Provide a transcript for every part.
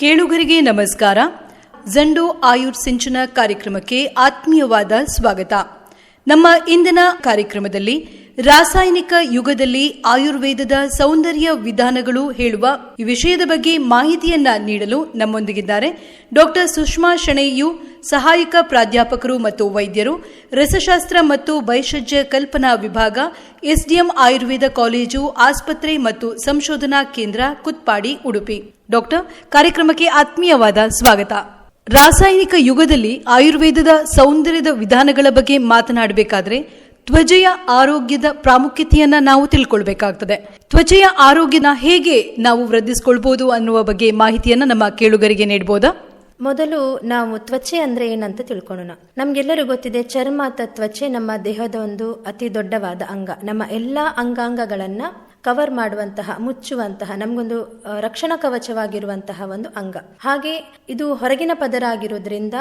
ಕೇಳುಗರಿಗೆ ನಮಸ್ಕಾರ. ಜಂಡೋ ಆಯುರ್ ಸಿಂಚನ ಕಾರ್ಯಕ್ರಮಕ್ಕೆ ಆತ್ಮೀಯವಾದ ಸ್ವಾಗತ. ನಮ್ಮ ಇಂದಿನ ಕಾರ್ಯಕ್ರಮದಲ್ಲಿ ರಾಸಾಯನಿಕ ಯುಗದಲ್ಲಿ ಆಯುರ್ವೇದದ ಸೌಂದರ್ಯ ವಿಧಾನಗಳು ಹೇಳುವ ಈ ವಿಷಯದ ಬಗ್ಗೆ ಮಾಹಿತಿಯನ್ನ ನೀಡಲು ನಮ್ಮೊಂದಿಗಿದ್ದಾರೆ ಡಾಕ್ಟರ್ ಸುಷ್ಮಾ ಶಣೆಯು ಸಹಾಯಕ ಪ್ರಾಧ್ಯಾಪಕರು ಮತ್ತು ವೈದ್ಯರು, ರಸಶಾಸ್ತ್ರ ಮತ್ತು ವೈಷಜ್ಯ ಕಲ್ಪನಾ ವಿಭಾಗ, ಎಸ್ಡಿಎಂ ಆಯುರ್ವೇದ ಕಾಲೇಜು, ಆಸ್ಪತ್ರೆ ಮತ್ತು ಸಂಶೋಧನಾ ಕೇಂದ್ರ, ಕುತ್ಪಾಡಿ, ಉಡುಪಿ. ಡಾಕ್ಟರ್, ಕಾರ್ಯಕ್ರಮಕ್ಕೆ ಆತ್ಮೀಯವಾದ ಸ್ವಾಗತ. ರಾಸಾಯನಿಕ ಯುಗದಲ್ಲಿ ಆಯುರ್ವೇದದ ಸೌಂದರ್ಯದ ವಿಧಾನಗಳ ಬಗ್ಗೆ ಮಾತನಾಡಬೇಕಾದ್ರೆ ತ್ವಚೆಯ ಆರೋಗ್ಯದ ಪ್ರಾಮುಖ್ಯತೆಯನ್ನ ನಾವು ತಿಳ್ಕೊಳ್ಬೇಕಾಗ್ತದೆ. ತ್ವಚೆಯ ಆರೋಗ್ಯನ ಹೇಗೆ ನಾವು ವೃದ್ಧಿಸ್ಕೊಳ್ಬಹುದು ಅನ್ನುವ ಬಗ್ಗೆ ಮಾಹಿತಿಯನ್ನ ನಮ್ಮ ಕೇಳುಗರಿಗೆ ನೀಡಬಹುದಾ ಮೊದಲು ನಾವು ತ್ವಚೆ ಅಂದ್ರೆ ಏನಂತ ತಿಳ್ಕೊಳ್ಳೋಣ. ನಮ್ಗೆಲ್ಲರೂ ಗೊತ್ತಿದೆ ಚರ್ಮ ಅಥವಾ ತ್ವಚೆ ನಮ್ಮ ದೇಹದ ಒಂದು ಅತಿ ದೊಡ್ಡವಾದ ಅಂಗ. ನಮ್ಮ ಎಲ್ಲಾ ಅಂಗಾಂಗಗಳನ್ನ ಕವರ್ ಮಾಡುವಂತಹ, ಮುಚ್ಚುವಂತಹ, ನಮಗೊಂದು ರಕ್ಷಣಾ ಕವಚವಾಗಿರುವಂತಹ ಒಂದು ಅಂಗ. ಹಾಗೆ ಇದು ಹೊರಗಿನ ಪದರ ಆಗಿರೋದ್ರಿಂದ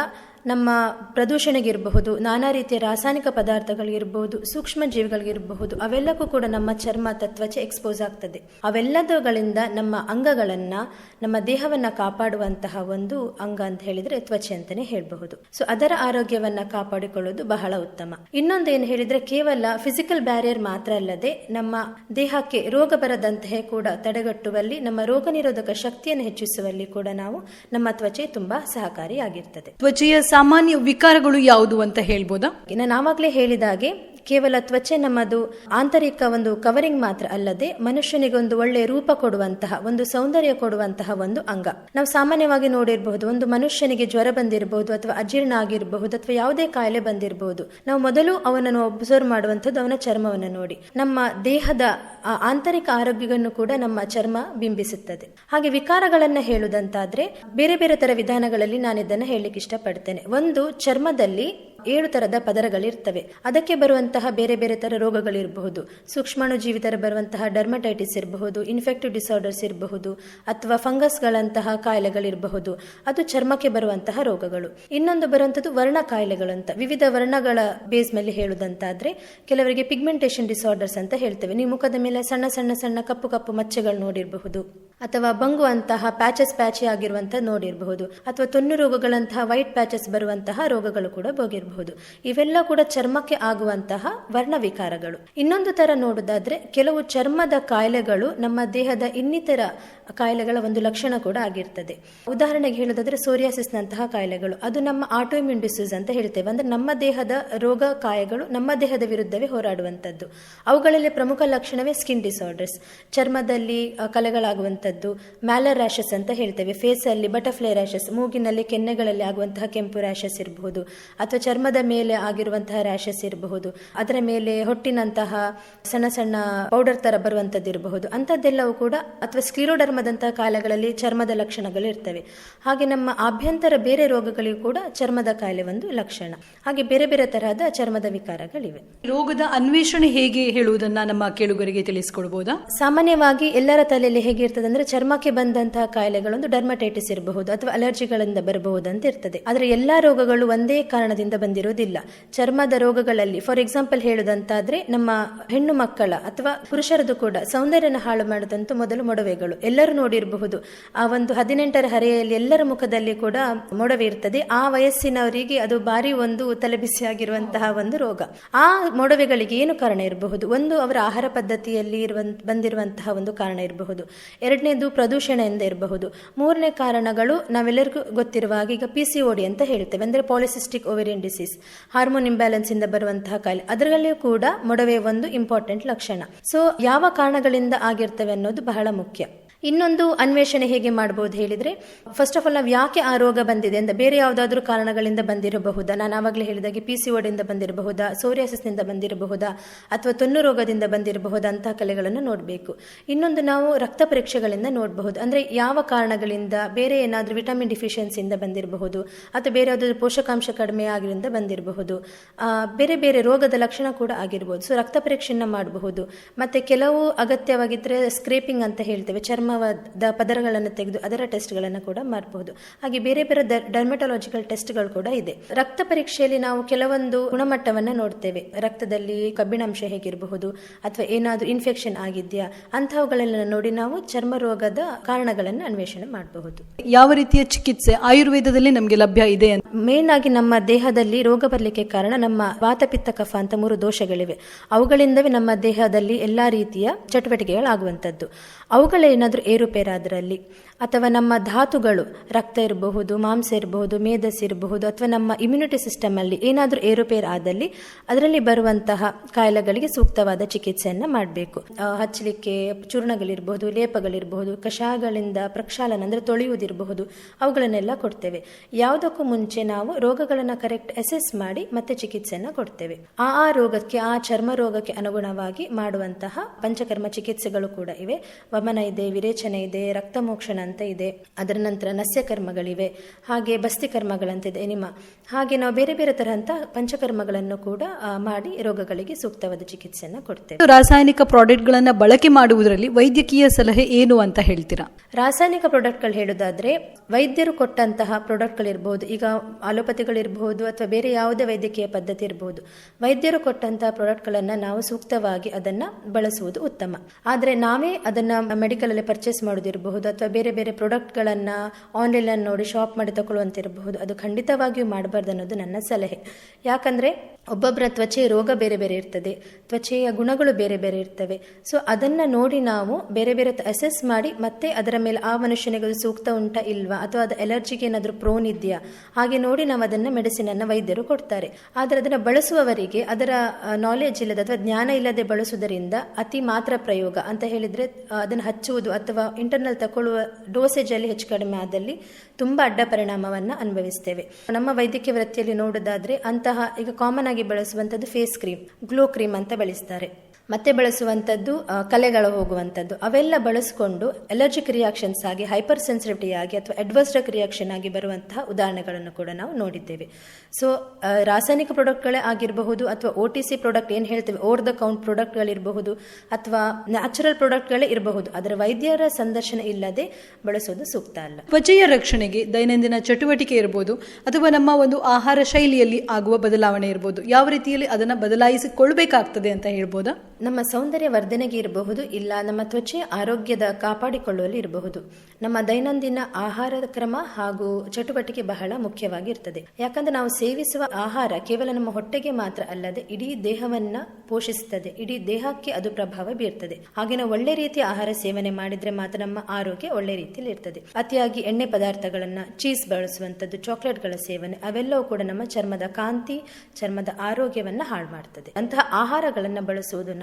ನಮ್ಮ ಪ್ರದೂಷಣೆಗಿರಬಹುದು, ನಾನಾ ರೀತಿಯ ರಾಸಾಯನಿಕ ಪದಾರ್ಥಗಳಿಗಿರಬಹುದು ಸೂಕ್ಷ್ಮ ಜೀವಿಗಳಿಗಿರಬಹುದು ಅವೆಲ್ಲಕ್ಕೂ ಕೂಡ ನಮ್ಮ ಚರ್ಮ ತತ್ವಚೆ ತ್ವಚೆ ಎಕ್ಸ್ಪೋಸ್ ಆಗ್ತದೆ. ಅವೆಲ್ಲದಗಳಿಂದ ನಮ್ಮ ಅಂಗಗಳನ್ನ, ನಮ್ಮ ದೇಹವನ್ನ ಕಾಪಾಡುವಂತಹ ಒಂದು ಅಂಗ ಅಂತ ಹೇಳಿದ್ರೆ ತ್ವಚೆ ಅಂತಾನೆ ಹೇಳಬಹುದು. ಸೊ ಅದರ ಆರೋಗ್ಯವನ್ನ ಕಾಪಾಡಿಕೊಳ್ಳೋದು ಬಹಳ ಉತ್ತಮ. ಇನ್ನೊಂದು ಏನು ಹೇಳಿದ್ರೆ ಕೇವಲ ಫಿಸಿಕಲ್ ಬ್ಯಾರಿಯರ್ ಮಾತ್ರ ಅಲ್ಲದೆ ನಮ್ಮ ದೇಹಕ್ಕೆ ರೋಗ ಬರದಂತಹ ಕೂಡ ತಡೆಗಟ್ಟುವಲ್ಲಿ, ನಮ್ಮ ರೋಗ ನಿರೋಧಕ ಶಕ್ತಿಯನ್ನು ಹೆಚ್ಚಿಸುವಲ್ಲಿ ಕೂಡ ನಾವು ನಮ್ಮ ತ್ವಚೆ ತುಂಬಾ ಸಹಕಾರಿಯಾಗಿರ್ತದೆ. ತ್ವಚೆಯ ಸಾಮಾನ್ಯ ವಿಕಾರಗಳು ಯಾವುದು ಅಂತ ಹೇಳ್ಬೋದಾ? ನಾನು ಆವಾಗಲೇ ಹೇಳಿದ ಹಾಗೆ ಕೇವಲ ತ್ವಚೆ ನಮ್ಮದು, ಆಂತರಿಕ ಒಂದು ಕವರಿಂಗ್ ಮಾತ್ರ ಅಲ್ಲದೆ ಮನುಷ್ಯನಿಗೆ ಒಂದು ಒಳ್ಳೆಯ ರೂಪ ಕೊಡುವಂತಹ, ಒಂದು ಸೌಂದರ್ಯ ಕೊಡುವಂತಹ ಒಂದು ಅಂಗ. ನಾವು ಸಾಮಾನ್ಯವಾಗಿ ನೋಡಿರಬಹುದು, ಒಂದು ಮನುಷ್ಯನಿಗೆ ಜ್ವರ ಬಂದಿರಬಹುದು ಅಥವಾ ಅಜೀರ್ಣ ಆಗಿರಬಹುದು ಅಥವಾ ಯಾವುದೇ ಕಾಯಿಲೆ ಬಂದಿರಬಹುದು. ನಾವು ಮೊದಲು ಅವನನ್ನು ಒಬ್ಸರ್ವ್ ಮಾಡುವಂಥದ್ದು ಅವನ ಚರ್ಮವನ್ನು ನೋಡಿ. ನಮ್ಮ ದೇಹದ ಆಂತರಿಕ ಆರೋಗ್ಯವನ್ನು ಕೂಡ ನಮ್ಮ ಚರ್ಮ ಬಿಂಬಿಸುತ್ತದೆ. ಹಾಗೆ ವಿಕಾರಗಳನ್ನ ಹೇಳುವುದಂತಾದ್ರೆ ಬೇರೆ ಬೇರೆ ತರ ವಿಧಾನಗಳಲ್ಲಿ ನಾನು ಇದನ್ನು ಹೇಳಲಿಕ್ಕೆ ಇಷ್ಟಪಡ್ತೇನೆ. ಒಂದು ಚರ್ಮದಲ್ಲಿ ಏಳು ತರದ ಪದರಗಳಿರ್ತವೆ. ಅದಕ್ಕೆ ಬರುವಂತಹ ಬೇರೆ ಬೇರೆ ತರ ರೋಗಗಳಿರಬಹುದು. ಸೂಕ್ಷ್ಮಾಣು ಜೀವಿತರ ಬರುವಂತಹ ಡರ್ಮಟೈಟಿಸ್ ಇರಬಹುದು ಇನ್ಫೆಕ್ಟಿವ್ ಡಿಸಾರ್ಡರ್ಸ್ ಇರಬಹುದು, ಅಥವಾ ಫಂಗಸ್ಗಳಂತಹ ಕಾಯಿಲೆಗಳಿರಬಹುದು. ಅದು ಚರ್ಮಕ್ಕೆ ಬರುವಂತಹ ರೋಗಗಳು. ಇನ್ನೊಂದು ಬರುವಂತದ್ದು ವರ್ಣ ಕಾಯಿಲೆಗಳು ಅಂತ ವಿವಿಧ ವರ್ಣಗಳ ಬೇಸ್ ಮೇಲೆ ಹೇಳುದಂತಾದ್ರೆ, ಕೆಲವರಿಗೆ ಪಿಗ್ಮೆಂಟೇಷನ್ ಡಿಸಾರ್ಡರ್ಸ್ ಅಂತ ಹೇಳ್ತೇವೆ. ನೀವು ಮುಖದ ಮೇಲೆ ಸಣ್ಣ ಸಣ್ಣ ಸಣ್ಣ ಕಪ್ಪು ಕಪ್ಪು ಮಚ್ಚೆಗಳು ನೋಡಿರಬಹುದು. ಅಥವಾ ಬಂಗುವಂತಹ ಪ್ಯಾಚಸ್ ಪ್ಯಾಚಿ ಆಗಿರುವಂತಹ ನೋಡಿರಬಹುದು. ಅಥವಾ ತೊನ್ನು ರೋಗಗಳಂತಹ ವೈಟ್ ಪ್ಯಾಚಸ್ ಬರುವಂತಹ ರೋಗಗಳು ಕೂಡ ಹೋಗಿರಬಹುದು ಇವೆಲ್ಲ ಕೂಡ ಚರ್ಮಕ್ಕೆ ಆಗುವಂತಹ ವರ್ಣವಿಕಾರಗಳು. ಇನ್ನೊಂದು ತರ ನೋಡೋದಾದ್ರೆ ಕೆಲವು ಚರ್ಮದ ಕಾಯಿಲೆಗಳು ನಮ್ಮ ದೇಹದ ಇನ್ನಿತರ ಕಾಯಿಲೆಗಳ ಒಂದು ಲಕ್ಷಣ ಕೂಡ ಆಗಿರ್ತದೆ. ಉದಾಹರಣೆಗೆ ಹೇಳೋದಾದ್ರೆ ಸೋರಿಯಾಸಿಸ್ ನಂತಹ ಕಾಯಿಲೆಗಳು. ಅದು ನಮ್ಮ ಆಟೋಮ್ಯೂನ್ ಡಿಸೀಸ್ ಅಂತ ಹೇಳ್ತೇವೆ. ಅಂದ್ರೆ ನಮ್ಮ ದೇಹದ ರೋಗ ಕಾಯಗಳು ನಮ್ಮ ದೇಹದ ವಿರುದ್ಧವೇ ಹೋರಾಡುವಂತದ್ದು ಅವುಗಳಲ್ಲಿ ಪ್ರಮುಖ ಲಕ್ಷಣವೇ ಸ್ಕಿನ್ ಡಿಸಾರ್ಡರ್ಸ್. ಚರ್ಮದಲ್ಲಿ ಆ, ಕಲೆಗಳಾಗುವಂಥದ್ದು ಮ್ಯಾಲರ್ ರ್ಯಾಷಸ್ ಅಂತ ಹೇಳ್ತೇವೆ. ಫೇಸ್ ಅಲ್ಲಿ ಬಟರ್ಫ್ಲೈ ರ್ಯಾಷಸ್ ಮೂಗಿನಲ್ಲಿ ಕೆನ್ನೆಗಳಲ್ಲಿ ಆಗುವಂತಹ ಕೆಂಪು ರ್ಯಾಷಸ್ ಇರಬಹುದು. ಅಥವಾ ಚರ್ಮದ ಮೇಲೆ ಆಗಿರುವಂತಹ ರ್ಯಾಷಸ್ ಇರಬಹುದು. ಅದರ ಮೇಲೆ ಹೊಟ್ಟಿನಂತಹ ಸಣ್ಣ ಸಣ್ಣ ಪೌಡರ್ ತರ ಬರುವಂತದ್ದು ಇರಬಹುದು. ಅಂತದ್ದೆಲ್ಲವೂ ಕೂಡ ಅಥವಾ ಸ್ಕ್ಲಿರೋಡರ್ಮದಂತಹ ಕಾಯಿಲೆಗಳಲ್ಲಿ ಚರ್ಮದ ಲಕ್ಷಣಗಳು ಇರ್ತವೆ. ಹಾಗೆ ನಮ್ಮ ಆಭ್ಯಂತರ ಬೇರೆ ರೋಗಗಳಿಗೂ ಕೂಡ ಚರ್ಮದ ಕಾಯಿಲೆ ಒಂದು ಲಕ್ಷಣ. ಹಾಗೆ ಬೇರೆ ಬೇರೆ ತರಹದ ಚರ್ಮದ ವಿಕಾರಗಳಿವೆ. ರೋಗದ ಅನ್ವೇಷಣೆ ಹೇಗೆ ಹೇಳುವುದನ್ನ ನಮ್ಮ ಕೇಳುಗರಿಗೆ ತಿಳಿಸಿಕೊಡ್ಬೋದಾ? ಸಾಮಾನ್ಯವಾಗಿ ಎಲ್ಲರ ತಲೆಯಲ್ಲಿ ಹೇಗಿರ್ತದೆ ಅಂದ್ರೆ ಚರ್ಮಕ್ಕೆ ಬಂದಂತಹ ಕಾಯಿಲೆಗಳೊಂದು ಡರ್ಮಟೈಟಿಸ್ ಇರಬಹುದು ಅಥವಾ ಅಲರ್ಜಿಗಳಿಂದ ಬರಬಹುದು ಅಂತ ಇರ್ತದೆ. ಆದ್ರೆ ಎಲ್ಲಾ ರೋಗಗಳು ಒಂದೇ ಕಾರಣದಿಂದ ಬಂದಿರೋದಿಲ್ಲ. ಚರ್ಮದ ರೋಗಗಳಲ್ಲಿ ಫಾರ್ ಎಕ್ಸಾಂಪಲ್ ಹೇಳುದಂತಾದ್ರೆ ನಮ್ಮ ಹೆಣ್ಣು ಮಕ್ಕಳ ಅಥವಾ ಪುರುಷರದು ಕೂಡ ಸೌಂದರ್ಯನ ಹಾಳು ಮಾಡದಂತೂ ಮೊದಲು ಮೊಡವೆಗಳು. ಎಲ್ಲರೂ ನೋಡಿರಬಹುದು. ಆ ಒಂದು ಹದಿನೆಂಟರ ಹರೆಯಲ್ಲಿ ಎಲ್ಲರ ಮುಖದಲ್ಲಿ ಕೂಡ ಮೊಡವೆ ಇರ್ತದೆ. ಆ ವಯಸ್ಸಿನವರಿಗೆ ಅದು ಭಾರಿ ಒಂದು ತಲೆಬಿಸಿ ಆಗಿರುವಂತಹ ಒಂದು ರೋಗ. ಆ ಮೊಡವೆಗಳಿಗೆ ಏನು ಕಾರಣ ಇರಬಹುದು? ಒಂದು, ಅವರ ಆಹಾರ ಪದ್ಧತಿಯಲ್ಲಿ ಇರುವಂತ, ಬಂದಿರುವಂತಹ ಒಂದು ಕಾರಣ ಇರಬಹುದು. ಎರಡನೇದು ಪ್ರದೂಷಣ ಇರಬಹುದು ಮೂರನೇ ಕಾರಣಗಳು ನಾವೆಲ್ಲರಿಗೂ ಗೊತ್ತಿರುವ ಹಾಗೆ ಈಗ ಪಿ ಸಿ ಓಡಿ ಅಂತ ಹೇಳ್ತೇವೆ. ಅಂದ್ರೆ polycystic ovarian disease hormone imbalance ಇಂದ ಬರುವಂತಹ ಕಾಯಿಲೆ. ಅದರಲ್ಲಿಯೂ ಕೂಡ ಮೊಡವೆ ಒಂದು ಇಂಪಾರ್ಟೆಂಟ್ ಲಕ್ಷಣ. ಸೊ ಯಾವ ಕಾರಣಗಳಿಂದ ಆಗಿರ್ತವೆ ಅನ್ನೋದು ಬಹಳ ಮುಖ್ಯ. ಇನ್ನೊಂದು ಅನ್ವೇಷಣೆ ಹೇಗೆ ಮಾಡಬಹುದು ಹೇಳಿದ್ರೆ ಫಸ್ಟ್ ಆಫ್ ಆಲ್ ನಾವು ಯಾಕೆ ಆ ರೋಗ ಬಂದಿದೆ ಅಂತ ಬೇರೆ ಯಾವುದಾದ್ರೂ ಕಾರಣಗಳಿಂದ ಬಂದಿರಬಹುದಾ? ನಾನು ಆವಾಗಲೇ ಹೇಳಿದಾಗೆ ಪಿ ಸಿ ಓಡಿಂದ ಬಂದಿರಬಹುದಾ? ಸೋರಿಯಾಸಿಸ್ನಿಂದ ಬಂದಿರಬಹುದಾ? ಅಥವಾ ತೊನ್ನು ರೋಗದಿಂದ ಬಂದಿರಬಹುದಾ ಅಂತಹ ಕಲೆಗಳನ್ನು ನೋಡಬೇಕು. ಇನ್ನೊಂದು ನಾವು ರಕ್ತ ಪರೀಕ್ಷೆಗಳಿಂದ ನೋಡಬಹುದು. ಅಂದ್ರೆ ಯಾವ ಕಾರಣಗಳಿಂದ, ಬೇರೆ ಏನಾದರೂ ವಿಟಮಿನ್ ಡಿಫಿಷಿಯನ್ಸಿಯಿಂದ ಬಂದಿರಬಹುದು, ಅಥವಾ ಬೇರೆ ಯಾವುದಾದ್ರೂ ಪೋಷಕಾಂಶ ಕಡಿಮೆ ಆಗಿರಿಂದ ಬಂದಿರಬಹುದು. ಬೇರೆ ಬೇರೆ ರೋಗದ ಲಕ್ಷಣ ಕೂಡ ಆಗಿರಬಹುದು ಸೊ ರಕ್ತ ಪರೀಕ್ಷೆಯನ್ನು ಮಾಡಬಹುದು. ಮತ್ತೆ ಕೆಲವು ಅಗತ್ಯವಾಗಿದ್ರೆ ಸ್ಕ್ರೇಪಿಂಗ್ ಅಂತ ಹೇಳ್ತೇವೆ, ಚರ್ಮ ಚರ್ಮದ ಪದರಗಳನ್ನು ತೆಗೆದು ಅದರ ಟೆಸ್ಟ್ಗಳನ್ನು ಕೂಡ ಮಾಡಬಹುದು ಹಾಗೆ ಬೇರೆ ಬೇರೆ ಡರ್ಮೆಟಾಲಜಿಕಲ್ ಟೆಸ್ಟ್ಗಳು ಕೂಡ ಇದೆ. ರಕ್ತ ಪರೀಕ್ಷೆಯಲ್ಲಿ ನಾವು ಕೆಲವೊಂದು ಗುಣಮಟ್ಟವನ್ನು ನೋಡ್ತೇವೆ. ರಕ್ತದಲ್ಲಿ ಕಬ್ಬಿಣಾಂಶ ಹೇಗಿರಬಹುದು ಅಥವಾ ಏನಾದರೂ ಇನ್ಫೆಕ್ಷನ್ ಆಗಿದೆಯಾ ಅಂತಹವುಗಳೆಲ್ಲ ನೋಡಿ ನಾವು ಚರ್ಮ ರೋಗದ ಕಾರಣಗಳನ್ನು ಅನ್ವೇಷಣೆ ಮಾಡಬಹುದು. ಯಾವ ರೀತಿಯ ಚಿಕಿತ್ಸೆ ಆಯುರ್ವೇದದಲ್ಲಿ ನಮಗೆ ಲಭ್ಯ ಇದೆ ಮೇನ್ ಆಗಿ ನಮ್ಮ ದೇಹದಲ್ಲಿ ರೋಗ ಬರಲಿಕ್ಕೆ ಕಾರಣ ನಮ್ಮ ವಾತಪಿತ್ತ ಕಫ ಅಂತ ಮೂರು ದೋಷಗಳಿವೆ. ಅವುಗಳಿಂದವೇ ನಮ್ಮ ದೇಹದಲ್ಲಿ ಎಲ್ಲಾ ರೀತಿಯ ಚಟುವಟಿಕೆಗಳಾಗುವಂಥದ್ದು. ಅವುಗಳೇನಾದರೂ ಏರುಪೇರಾದರಲ್ಲಿ. ಅಥವಾ ನಮ್ಮ ಧಾತುಗಳು, ರಕ್ತ ಇರಬಹುದು, ಮಾಂಸ ಇರಬಹುದು ಮೇಧಸ್ ಇರಬಹುದು, ಅಥವಾ ನಮ್ಮ ಇಮ್ಯುನಿಟಿ ಸಿಸ್ಟಮ್ ಅಲ್ಲಿ ಏನಾದರೂ ಏರುಪೇರು ಆದಲ್ಲಿ ಅದರಲ್ಲಿ ಬರುವಂತಹ ಕಾಯಿಲೆಗಳಿಗೆ ಸೂಕ್ತವಾದ ಚಿಕಿತ್ಸೆಯನ್ನು ಮಾಡಬೇಕು. ಹಚ್ಚಲಿಕ್ಕೆ ಚೂರ್ಣಗಳಿರಬಹುದು, ಲೇಪಗಳಿರಬಹುದು, ಕಷಾಯಗಳಿಂದ ಪ್ರಕ್ಷಾಲನ ಅಂದರೆ ತೊಳೆಯುವುದಿರಬಹುದು, ಅವುಗಳನ್ನೆಲ್ಲ ಕೊಡ್ತೇವೆ. ಯಾವುದಕ್ಕೂ ಮುಂಚೆ ನಾವು ರೋಗಗಳನ್ನು ಕರೆಕ್ಟ್ ಅಸೆಸ್ ಮಾಡಿ ಮತ್ತೆ ಚಿಕಿತ್ಸೆಯನ್ನು ಕೊಡ್ತೇವೆ. ಆ ಆ ರೋಗಕ್ಕೆ, ಆ ಚರ್ಮ ರೋಗಕ್ಕೆ ಅನುಗುಣವಾಗಿ ಮಾಡುವಂತಹ ಪಂಚಕರ್ಮ ಚಿಕಿತ್ಸೆಗಳು ಕೂಡ ಇವೆ. ವಮನ ಇದೆ ವಿರೇಚನ ಇದೆ ರಕ್ತಮೋಕ್ಷಣ ಅಂತ ಇದೆ. ಅದರ ನಂತರ ನಸ್ಯ ಕರ್ಮಗಳಿವೆ. ಹಾಗೆ ಬಸ್ತಿ ಕರ್ಮಗಳಂತ ಇದೆ ಎನಿಮಾ ಹಾಗೆ ನಾವು ಬೇರೆ ಬೇರೆ ತರಹಂತ ಪಂಚಕರ್ಮಗಳನ್ನು ಕೂಡ ಮಾಡಿ ರೋಗಗಳಿಗೆ ಸೂಕ್ತವಾದ ಚಿಕಿತ್ಸೆಯನ್ನ ಕೊಡ್ತೇವೆ. ರಾಸಾಯನಿಕ ಪ್ರಾಡಕ್ಟ್ಗಳನ್ನು ಬಳಕೆ ಮಾಡುವುದರಲ್ಲಿ ವೈದ್ಯಕೀಯ ಸಲಹೆ ಏನು ಅಂತ ಹೇಳ್ತೀರಾ? ರಾಸಾಯನಿಕ ಪ್ರಾಡಕ್ಟ್ಗಳು ಹೇಳೋದಾದ್ರೆ ವೈದ್ಯರು ಕೊಟ್ಟಂತಹ ಪ್ರಾಡಕ್ಟ್ಗಳಿರ್ಬೋದು ಈಗ ಆಲೋಪತಿಗಳಿರ್ಬೋದು ಅಥವಾ ಬೇರೆ ಯಾವುದೇ ವೈದ್ಯಕೀಯ ಪದ್ಧತಿ ಇರಬಹುದು ವೈದ್ಯರು ಕೊಟ್ಟಂತಹ ಪ್ರಾಡಕ್ಟ್ಗಳನ್ನು ನಾವು ಸೂಕ್ತವಾಗಿ ಅದನ್ನ ಬಳಸುವುದು ಉತ್ತಮ. ಆದರೆ ನಾವೇ ಅದನ್ನ ಮೆಡಿಕಲ್ ಅಲ್ಲಿ ಪರ್ಚೇಸ್ ಮಾಡೋದಿರಬಹುದು ಅಥವಾ ಬೇರೆ ಬೇರೆ ಪ್ರಾಡಕ್ಟ್ಗಳನ್ನು ಆನ್ಲೈನಲ್ಲಿ ನೋಡಿ ಶಾಪ್ ಮಾಡಿ ತಗೊಳ್ಳುವಂತಿರಬಹುದು ಅದು ಖಂಡಿತವಾಗಿಯೂ ಮಾಡಬಾರ್ದು ಅನ್ನೋದು ನನ್ನ ಸಲಹೆ. ಯಾಕಂದರೆ ಒಬ್ಬೊಬ್ಬರ ತ್ವಚೆ ರೋಗ ಬೇರೆ ಬೇರೆ ಇರ್ತದೆ. ತ್ವಚೆಯ ಗುಣಗಳು ಬೇರೆ ಬೇರೆ ಇರ್ತವೆ. ಸೊ ಅದನ್ನು ನೋಡಿ ನಾವು ಬೇರೆ ಬೇರೆ ಅಸೆಸ್ ಮಾಡಿ ಮತ್ತೆ ಅದರ ಮೇಲೆ ಆ ಮನುಷ್ಯನಿಗೆ ಸೂಕ್ತ ಉಂಟಾ ಇಲ್ವಾ ಅಥವಾ ಅದು ಎಲರ್ಜಿಗೆ ಏನಾದರೂ ಪ್ರೋನ್ ಇದೆಯಾ? ಹಾಗೆ ನೋಡಿ ನಾವು ಅದನ್ನು ಮೆಡಿಸಿನ್ ಅನ್ನು ವೈದ್ಯರು ಕೊಡ್ತಾರೆ. ಆದರೆ ಅದನ್ನು ಬಳಸುವವರಿಗೆ ಅದರ ನಾಲೆಜ್ ಇಲ್ಲದೆ ಅಥವಾ ಜ್ಞಾನ ಇಲ್ಲದೆ ಬಳಸುವುದರಿಂದ ಅತಿ ಮಾತ್ರ ಪ್ರಯೋಗ ಅಂತ ಹೇಳಿದರೆ ಅದನ್ನು ಹಚ್ಚುವುದು ಅಥವಾ ಇಂಟರ್ನಲ್ ತಗೊಳ್ಳುವ ಡೋಸೇಜ್ ಅಲ್ಲಿ ಹೆಚ್ಚು ಕಡಿಮೆ ಆದಲ್ಲಿ ತುಂಬಾ ಅಡ್ಡ ಪರಿಣಾಮವನ್ನು ಅನುಭವಿಸ್ತೇವೆ. ನಮ್ಮ ವೈದ್ಯಕೀಯ ವೃತ್ತಿಯಲ್ಲಿ ನೋಡೋದಾದ್ರೆ ಅಂತಹ ಈಗ ಕಾಮನ್ ಆಗಿ ಬಳಸುವಂತದ್ದು ಫೇಸ್ ಕ್ರೀಮ್ ಗ್ಲೋ ಕ್ರೀಮ್ ಅಂತ ಬಳಸ್ತಾರೆ. ಮತ್ತೆ ಬಳಸುವಂಥದ್ದು ಕಲೆಗಳು ಹೋಗುವಂಥದ್ದು, ಅವೆಲ್ಲ ಬಳಸಿಕೊಂಡು ಅಲರ್ಜಿಕ್ ರಿಯಾಕ್ಷನ್ಸ್ ಆಗಿ ಹೈಪರ್ ಸೆನ್ಸಿಟಿವಿಟಿ ಆಗಿ ಅಥವಾ ಅಡ್ವರ್ಸ್ಡಕ್ ರಿಯಾಕ್ಷನ್ ಆಗಿ ಬರುವಂತಹ ಉದಾಹರಣೆಗಳನ್ನು ಕೂಡ ನಾವು ನೋಡಿದ್ದೇವೆ. ಸೊ ರಾಸಾಯನಿಕ ಪ್ರಾಡಕ್ಟ್ಗಳೇ ಆಗಿರಬಹುದು ಅಥವಾ ಒ ಟಿ ಸಿ ಪ್ರಾಡಕ್ಟ್ ಏನು ಹೇಳ್ತೇವೆ ಓವರ್ ದ ಕೌಂಟ್ ಪ್ರಾಡಕ್ಟ್ಗಳಿರಬಹುದು ಅಥವಾ ನ್ಯಾಚುರಲ್ ಪ್ರಾಡಕ್ಟ್ಗಳೇ ಇರಬಹುದು, ಅದರ ವೈದ್ಯರ ಸಂದರ್ಶನ ಇಲ್ಲದೆ ಬಳಸೋದು ಸೂಕ್ತ ಅಲ್ಲ. ತ್ವಚೆಯ ರಕ್ಷಣೆಗೆ ದೈನಂದಿನ ಚಟುವಟಿಕೆ ಇರಬಹುದು ಅಥವಾ ನಮ್ಮ ಒಂದು ಆಹಾರ ಶೈಲಿಯಲ್ಲಿ ಆಗುವ ಬದಲಾವಣೆ ಇರಬಹುದು ಯಾವ ರೀತಿಯಲ್ಲಿ ಅದನ್ನು ಬದಲಾಯಿಸಿಕೊಳ್ಳಬೇಕಾಗ್ತದೆ ಅಂತ ಹೇಳ್ಬೋದಾ? ನಮ್ಮ ಸೌಂದರ್ಯ ವರ್ಧನೆಗೆ ಇರಬಹುದು, ಇಲ್ಲ ನಮ್ಮ ತ್ವಚೆ ಆರೋಗ್ಯದ ಕಾಪಾಡಿಕೊಳ್ಳುವಲ್ಲಿ ಇರಬಹುದು. ನಮ್ಮ ದೈನಂದಿನ ಆಹಾರ ಕ್ರಮ ಹಾಗೂ ಚಟುವಟಿಕೆ ಬಹಳ ಮುಖ್ಯವಾಗಿರ್ತದೆ. ಯಾಕಂದ್ರೆ ನಾವು ಸೇವಿಸುವ ಆಹಾರ ಕೇವಲ ನಮ್ಮ ಹೊಟ್ಟೆಗೆ ಮಾತ್ರ ಅಲ್ಲದೆ ಇಡೀ ದೇಹವನ್ನ ಪೋಷಿಸುತ್ತದೆ ಇಡೀ ದೇಹಕ್ಕೆ ಅದು ಪ್ರಭಾವ ಬೀರ್ತದೆ. ಹಾಗೆ ಒಳ್ಳೆ ರೀತಿಯ ಆಹಾರ ಸೇವನೆ ಮಾಡಿದ್ರೆ ಮಾತ್ರ ನಮ್ಮ ಆರೋಗ್ಯ ಒಳ್ಳೆ ರೀತಿಯಲ್ಲಿ ಇರ್ತದೆ. ಅತಿಯಾಗಿ ಎಣ್ಣೆ ಪದಾರ್ಥಗಳನ್ನ, ಚೀಸ್ ಬಳಸುವಂತದ್ದು ಚಾಕ್ಲೇಟ್ಗಳ ಸೇವನೆ, ಅವೆಲ್ಲವೂ ಕೂಡ ನಮ್ಮ ಚರ್ಮದ ಕಾಂತಿ, ಚರ್ಮದ ಆರೋಗ್ಯವನ್ನ ಹಾಳು ಮಾಡ್ತದೆ. ಅಂತಹ ಆಹಾರಗಳನ್ನ ಬಳಸುವುದು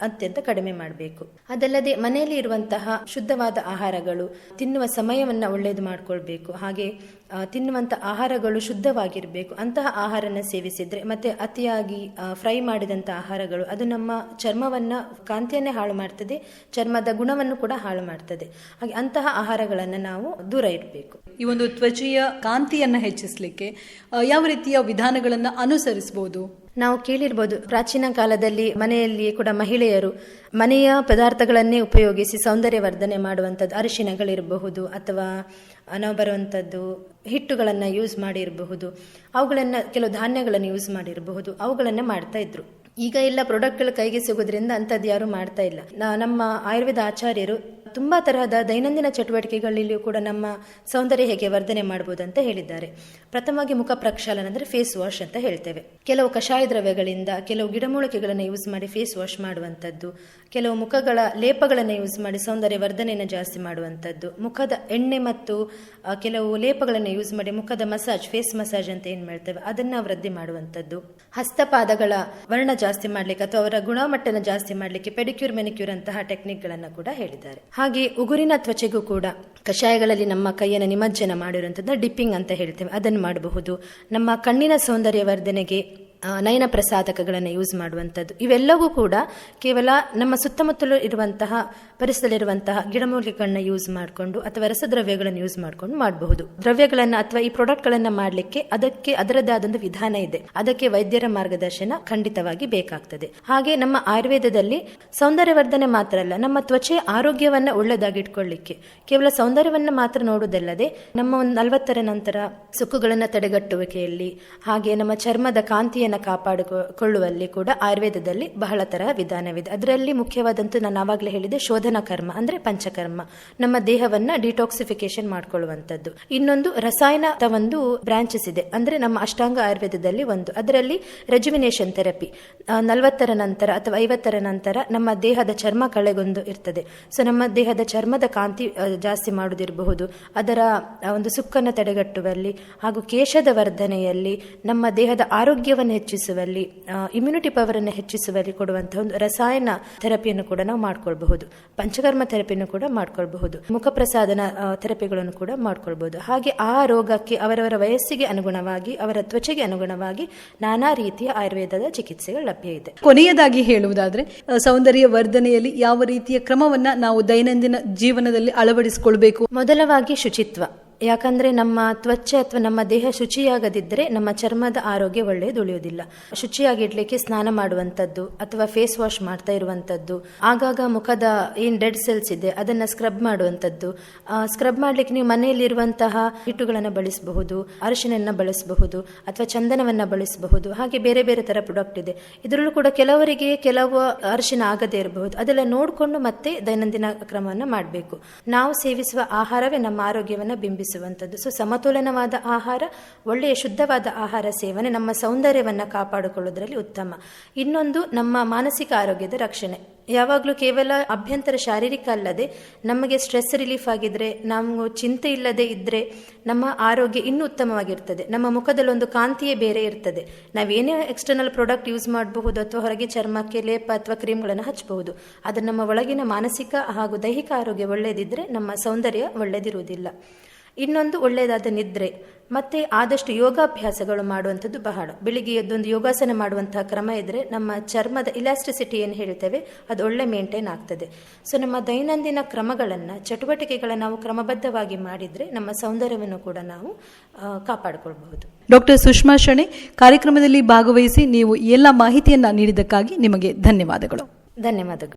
ಅತ್ಯಂತ ಕಡಿಮೆ ಮಾಡಬೇಕು. ಅದಲ್ಲದೆ ಮನೆಯಲ್ಲಿ ಇರುವಂತಹ ಶುದ್ಧವಾದ ಆಹಾರಗಳು ತಿನ್ನುವ ಸಮಯವನ್ನು ಒಳ್ಳೆಯದು ಮಾಡಿಕೊಳ್ಬೇಕು. ಹಾಗೆ ತಿನ್ನುವಂಥ ಆಹಾರಗಳು ಶುದ್ಧವಾಗಿರಬೇಕು. ಅಂತಹ ಆಹಾರನ ಸೇವಿಸಿದ್ರೆ ಮತ್ತೆ ಅತಿಯಾಗಿ ಫ್ರೈ ಮಾಡಿದಂಥ ಆಹಾರಗಳು ಅದು ನಮ್ಮ ಚರ್ಮವನ್ನ ಕಾಂತಿಯನ್ನೇ ಹಾಳು ಮಾಡ್ತದೆ, ಚರ್ಮದ ಗುಣವನ್ನು ಕೂಡ ಹಾಳು ಮಾಡ್ತದೆ. ಹಾಗೆ ಅಂತಹ ಆಹಾರಗಳನ್ನು ನಾವು ದೂರ ಇರಬೇಕು. ಈ ಒಂದು ತ್ವಚೆಯ ಕಾಂತಿಯನ್ನ ಹೆಚ್ಚಿಸಲಿಕ್ಕೆ ಯಾವ ರೀತಿಯ ವಿಧಾನಗಳನ್ನ ಅನುಸರಿಸಬಹುದು ನಾವು ಕೇಳಿರ್ಬೋದು, ಪ್ರಾಚೀನ ಕಾಲದಲ್ಲಿ ಮನೆಯಲ್ಲಿ ಕೂಡ ಮಹಿಳೆಯರು ಮನೆಯ ಪದಾರ್ಥಗಳನ್ನೇ ಉಪಯೋಗಿಸಿ ಸೌಂದರ್ಯ ವರ್ಧನೆ ಮಾಡುವಂಥದ್ದು ಅರಿಶಿನಗಳಿರಬಹುದು ಅಥವಾ ನಾವು ಬರುವಂಥದ್ದು ಹಿಟ್ಟುಗಳನ್ನು ಯೂಸ್ ಮಾಡಿರಬಹುದು. ಅವುಗಳನ್ನು, ಕೆಲವು ಧಾನ್ಯಗಳನ್ನು ಯೂಸ್ ಮಾಡಿರಬಹುದು. ಅವುಗಳನ್ನು ಮಾಡ್ತಾ ಇದ್ರು. ಈಗ ಎಲ್ಲ ಪ್ರಾಡಕ್ಟ್ಗಳು ಕೈಗೆ ಸಿಗೋದ್ರಿಂದ ಅಂಥದ್ದು ಯಾರು ಮಾಡ್ತಾ ಇಲ್ಲ. ನಮ್ಮ ಆಯುರ್ವೇದ ಆಚಾರ್ಯರು ತುಂಬಾ ತರಹದ ದೈನಂದಿನ ಚಟುವಟಿಕೆಗಳಲ್ಲಿಯೂ ಕೂಡ ನಮ್ಮ ಸೌಂದರ್ಯ ಹೇಗೆ ವರ್ಧನೆ ಮಾಡಬಹುದು ಅಂತ ಹೇಳಿದ್ದಾರೆ. ಪ್ರಥಮವಾಗಿ ಮುಖ ಪ್ರಕ್ಷಾಲನ ಅಂದರೆ ಫೇಸ್ ವಾಶ್ ಅಂತ ಹೇಳ್ತೇವೆ. ಕೆಲವು ಕಷಾಯ ದ್ರವ್ಯಗಳಿಂದ ಕೆಲವು ಗಿಡಮೂಲಿಕೆಗಳನ್ನು ಯೂಸ್ ಮಾಡಿ ಫೇಸ್ ವಾಶ್ ಮಾಡುವಂಥದ್ದು. ಕೆಲವು ಮುಖಗಳ ಲೇಪಗಳನ್ನು ಯೂಸ್ ಮಾಡಿ ಸೌಂದರ್ಯ ವರ್ಧನೆಯನ್ನು ಜಾಸ್ತಿ ಮಾಡುವಂಥದ್ದು. ಮುಖದ ಎಣ್ಣೆ ಮತ್ತು ಕೆಲವು ಲೇಪಗಳನ್ನು ಯೂಸ್ ಮಾಡಿ ಮುಖದ ಮಸಾಜ್ ಫೇಸ್ ಮಸಾಜ್ ಅಂತ ಏನು ಮಾಡ್ತೇವೆ? ಅದನ್ನ ವೃದ್ಧಿ ಮಾಡುವಂಥದ್ದು. ಹಸ್ತಪಾದಗಳ ವರ್ಣ ಜಾಸ್ತಿ ಮಾಡ್ಲಿಕ್ಕೆ ಅಥವಾ ಅವರ ಗುಣಮಟ್ಟನ ಜಾಸ್ತಿ ಮಾಡ್ಲಿಕ್ಕೆ ಪೆಡಿಕ್ಯೂರ್, ಮೆನಿಕ್ಯೂರ್ ಅಂತಹ ಟೆಕ್ನಿಕ್ಗಳನ್ನು ಕೂಡ ಹೇಳಿದ್ದಾರೆ. ಹಾಗೆ ಉಗುರಿನ ತ್ವಚೆಗೂ ಕೂಡ ಕಷಾಯಗಳಲ್ಲಿ ನಮ್ಮ ಕೈಯನ್ನು ನಿಮಜ್ಜನ ಮಾಡಿರುವಂಥದ್ದು ಡಿಪ್ಪಿಂಗ್ ಅಂತ ಹೇಳ್ತೇವೆ. ಅದನ್ನು ಮಾಡಬಹುದು. ನಮ್ಮ ಕಣ್ಣಿನ ಸೌಂದರ್ಯ ವರ್ಧನೆಗೆ ನಯನ ಪ್ರಸಾದಕಗಳನ್ನು ಯೂಸ್ ಮಾಡುವಂಥದ್ದು. ಇವೆಲ್ಲವೂ ಕೂಡ ಕೇವಲ ನಮ್ಮ ಸುತ್ತಮುತ್ತಲು ಇರುವಂತಹ, ಪರಿಸರದಲ್ಲಿರುವಂತಹ ಗಿಡಮೂಲಿಕೆಗಳನ್ನ ಯೂಸ್ ಮಾಡಿಕೊಂಡು ಅಥವಾ ರಸದ್ರವ್ಯಗಳನ್ನು ಯೂಸ್ ಮಾಡಿಕೊಂಡು ಮಾಡಬಹುದು. ದ್ರವ್ಯಗಳನ್ನು ಅಥವಾ ಈ ಪ್ರಾಡಕ್ಟ್ಗಳನ್ನು ಮಾಡಲಿಕ್ಕೆ ಅದಕ್ಕೆ ಅದರದ್ದಾದ ಆದೊಂದು ವಿಧಾನ ಇದೆ. ಅದಕ್ಕೆ ವೈದ್ಯರ ಮಾರ್ಗದರ್ಶನ ಖಂಡಿತವಾಗಿ ಬೇಕಾಗ್ತದೆ. ಹಾಗೆ ನಮ್ಮ ಆಯುರ್ವೇದದಲ್ಲಿ ಸೌಂದರ್ಯವರ್ಧನೆ ಮಾತ್ರ ಅಲ್ಲ, ನಮ್ಮ ತ್ವಚೆ ಆರೋಗ್ಯವನ್ನ ಒಳ್ಳೆದಾಗಿ ಇಟ್ಕೊಳ್ಳಿಕ್ಕೆ ಕೇವಲ ಸೌಂದರ್ಯವನ್ನ ಮಾತ್ರ ನೋಡುವುದಲ್ಲದೆ ನಮ್ಮ ಒಂದು ನಲವತ್ತರ ನಂತರ ಸುಕ್ಕುಗಳನ್ನು ತಡೆಗಟ್ಟುವಿಕೆಯಲ್ಲಿ, ಹಾಗೆ ನಮ್ಮ ಚರ್ಮದ ಕಾಂತಿಯನ್ನು ಕಾಪಾಡಿಕೊಳ್ಳುವಲ್ಲಿ ಕೂಡ ಆಯುರ್ವೇದದಲ್ಲಿ ಬಹಳ ತರಹ ವಿಧಾನವಿದೆ. ಅದರಲ್ಲಿ ಮುಖ್ಯವಾದಂತೂ ನಾನು ಆವಾಗಲೇ ಹೇಳಿದೆ ಶೋಧನಾ ಕರ್ಮ ಅಂದ್ರೆ ಪಂಚಕರ್ಮ. ನಮ್ಮ ದೇಹವನ್ನ ಡಿಟಾಕ್ಸಿಫಿಕೇಶನ್ ಮಾಡ್ಕೊಳ್ಳುವಂಥದ್ದು ಇನ್ನೊಂದು ರಸಾಯನ ಒಂದು ಬ್ರಾಂಚಸ್ ಇದೆ. ಅಂದ್ರೆ ನಮ್ಮ ಅಷ್ಟಾಂಗ ಆಯುರ್ವೇದದಲ್ಲಿ ಒಂದು. ಅದರಲ್ಲಿ ರೆಜುವಿನೇಷನ್ ಥೆರಪಿ ನಲವತ್ತರ ನಂತರ ಅಥವಾ ಐವತ್ತರ ನಂತರ ನಮ್ಮ ದೇಹದ ಚರ್ಮ ಕಳೆಗೊಂದು ಇರ್ತದೆ. ಸೊ, ನಮ್ಮ ದೇಹದ ಚರ್ಮದ ಕಾಂತಿ ಜಾಸ್ತಿ ಮಾಡುವುದಿರಬಹುದು ಅದರ ಒಂದು ಸುಕ್ಕನ್ನು ತಡೆಗಟ್ಟುವಲ್ಲಿ ಹಾಗೂ ಕೇಶದ ವರ್ಧನೆಯಲ್ಲಿ ನಮ್ಮ ದೇಹದ ಆರೋಗ್ಯವನ್ನು ಹೆಚ್ಚಿಸುವಲ್ಲಿ ಇಮ್ಯುನಿಟಿ ಪವರ್ ಅನ್ನು ಹೆಚ್ಚಿಸುವಲ್ಲಿ ಕೊಡುವಂತಹ ಒಂದು ರಸಾಯನ ಥೆರಪಿಯನ್ನು ಕೂಡ ನಾವು ಮಾಡ್ಕೊಳ್ಬಹುದು. ಪಂಚಕರ್ಮ ಥೆರಪಿಯನ್ನು ಕೂಡ ಮಾಡ್ಕೊಳ್ಬಹುದು. ಮುಖಪ್ರಸಾದನ ಪ್ರಸಾದನ ಥೆರಪಿಗಳನ್ನು ಕೂಡ ಮಾಡ್ಕೊಳ್ಬಹುದು. ಹಾಗೆ ಆ ರೋಗಕ್ಕೆ ಅವರವರ ವಯಸ್ಸಿಗೆ ಅನುಗುಣವಾಗಿ ಅವರ ತ್ವಚೆಗೆ ಅನುಗುಣವಾಗಿ ನಾನಾ ರೀತಿಯ ಆಯುರ್ವೇದದ ಚಿಕಿತ್ಸೆಗಳು ಲಭ್ಯ ಇದೆ. ಕೊನೆಯದಾಗಿ ಹೇಳುವುದಾದ್ರೆ ಸೌಂದರ್ಯ ವರ್ಧನೆಯಲ್ಲಿ ಯಾವ ರೀತಿಯ ಕ್ರಮವನ್ನ ನಾವು ದೈನಂದಿನ ಜೀವನದಲ್ಲಿ ಅಳವಡಿಸಿಕೊಳ್ಬೇಕು? ಮೊದಲವಾಗಿ ಶುಚಿತ್ವ. ಯಾಕಂದ್ರೆ ನಮ್ಮ ತ್ವಚೆ ಅಥವಾ ನಮ್ಮ ದೇಹ ಶುಚಿಯಾಗದಿದ್ದರೆ ನಮ್ಮ ಚರ್ಮದ ಆರೋಗ್ಯ ಒಳ್ಳೆಯದು, ಉಳಿಯೋದಿಲ್ಲ. ಶುಚಿಯಾಗಿಡ್ಲಿಕ್ಕೆ ಸ್ನಾನ ಮಾಡುವಂಥದ್ದು ಅಥವಾ ಫೇಸ್ ವಾಶ್ ಮಾಡ್ತಾ ಇರುವಂಥದ್ದು. ಆಗಾಗ ಮುಖದ ಏನು ಡೆಡ್ ಸೆಲ್ಸ್ ಇದೆ, ಅದನ್ನ ಸ್ಕ್ರಬ್ ಮಾಡುವಂಥದ್ದು. ಸ್ಕ್ರಬ್ ಮಾಡ್ಲಿಕ್ಕೆ ನೀವು ಮನೆಯಲ್ಲಿರುವಂತಹ ಹಿಟ್ಟುಗಳನ್ನು ಬಳಸಬಹುದು, ಅರಿಶಿನನ್ನು ಬಳಸಬಹುದು ಅಥವಾ ಚಂದನವನ್ನು ಬಳಸಬಹುದು. ಹಾಗೆ ಬೇರೆ ಬೇರೆ ತರ ಪ್ರಾಡಕ್ಟ್ ಇದೆ. ಇದರಲ್ಲೂ ಕೂಡ ಕೆಲವರಿಗೆ ಕೆಲವು ಅರಿಶಿನ ಆಗದೇ ಇರಬಹುದು. ಅದೆಲ್ಲ ನೋಡಿಕೊಂಡು ಮತ್ತೆ ದೈನಂದಿನ ಕ್ರಮವನ್ನು ಮಾಡಬೇಕು. ನಾವು ಸೇವಿಸುವ ಆಹಾರವೇ ನಮ್ಮ ಆರೋಗ್ಯವನ್ನು ಬಿಂಬಿಸುವಂಥದ್ದು ಸೊ ಸಮತೋಲನವಾದ ಆಹಾರ, ಒಳ್ಳೆಯ ಶುದ್ಧವಾದ ಆಹಾರ ಸೇವನೆ ನಮ್ಮ ಸೌಂದರ್ಯವನ್ನು ಕಾಪಾಡಿಕೊಳ್ಳೋದ್ರಲ್ಲಿ ಉತ್ತಮ. ಇನ್ನೊಂದು, ನಮ್ಮ ಮಾನಸಿಕ ಆರೋಗ್ಯದ ರಕ್ಷಣೆ. ಯಾವಾಗಲೂ ಕೇವಲ ಅಭ್ಯಂತರ ಶಾರೀರಿಕ ಅಲ್ಲದೆ, ನಮಗೆ ಸ್ಟ್ರೆಸ್ ರಿಲೀಫ್ ಆಗಿದ್ರೆ, ನಾವು ಚಿಂತೆ ಇಲ್ಲದೆ ಇದ್ರೆ, ನಮ್ಮ ಆರೋಗ್ಯ ಇನ್ನೂ ಉತ್ತಮವಾಗಿರ್ತದೆ. ನಮ್ಮ ಮುಖದಲ್ಲಿ ಒಂದು ಕಾಂತಿಯೇ ಬೇರೆ ಇರ್ತದೆ. ನಾವೇನೇ ಎಕ್ಸ್ಟರ್ನಲ್ ಪ್ರಾಡಕ್ಟ್ ಯೂಸ್ ಮಾಡಬಹುದು ಅಥವಾ ಹೊರಗೆ ಚರ್ಮಕ್ಕೆ ಲೇಪ ಅಥವಾ ಕ್ರೀಮ್ಗಳನ್ನು ಹಚ್ಚಬಹುದು ಆದರೆ ನಮ್ಮ ಒಳಗಿನ ಮಾನಸಿಕ ಹಾಗೂ ದೈಹಿಕ ಆರೋಗ್ಯ ಒಳ್ಳೆಯದಿದ್ರೆ ನಮ್ಮ ಸೌಂದರ್ಯ ಒಳ್ಳೆಯದಿರುವುದಿಲ್ಲ ಇನ್ನೊಂದು ಒಳ್ಳೆಯದಾದ ನಿದ್ರೆ ಮತ್ತೆ ಆದಷ್ಟು ಯೋಗಾಭ್ಯಾಸಗಳು ಮಾಡುವಂಥದ್ದು ಬಹಳ. ಬೆಳಿಗ್ಗೆ ಎದ್ದೊಂದು ಯೋಗಾಸನ ಮಾಡುವಂತಹ ಕ್ರಮ ಇದ್ರೆ ನಮ್ಮ ಚರ್ಮದ ಇಲಾಸ್ಟಿಸಿಟಿ ಏನು ಹೇಳ್ತೇವೆ ಅದು ಒಳ್ಳೆ ಮೇಂಟೈನ್ ಆಗ್ತದೆ. ಸೊ ನಮ್ಮ ದೈನಂದಿನ ಕ್ರಮಗಳನ್ನು ಚಟುವಟಿಕೆಗಳನ್ನು ನಾವು ಕ್ರಮಬದ್ಧವಾಗಿ ಮಾಡಿದ್ರೆ ನಮ್ಮ ಸೌಂದರ್ಯವನ್ನು ಕೂಡ ನಾವು ಕಾಪಾಡಿಕೊಳ್ಬಹುದು. ಡಾಕ್ಟರ್ ಸುಷ್ಮಾ ಶಣೆ ಕಾರ್ಯಕ್ರಮದಲ್ಲಿ ಭಾಗವಹಿಸಿ ನೀವು ಎಲ್ಲ ಮಾಹಿತಿಯನ್ನ ನೀಡಿದ್ದಕ್ಕಾಗಿ ನಿಮಗೆ ಧನ್ಯವಾದಗಳು. ಧನ್ಯವಾದಗಳು.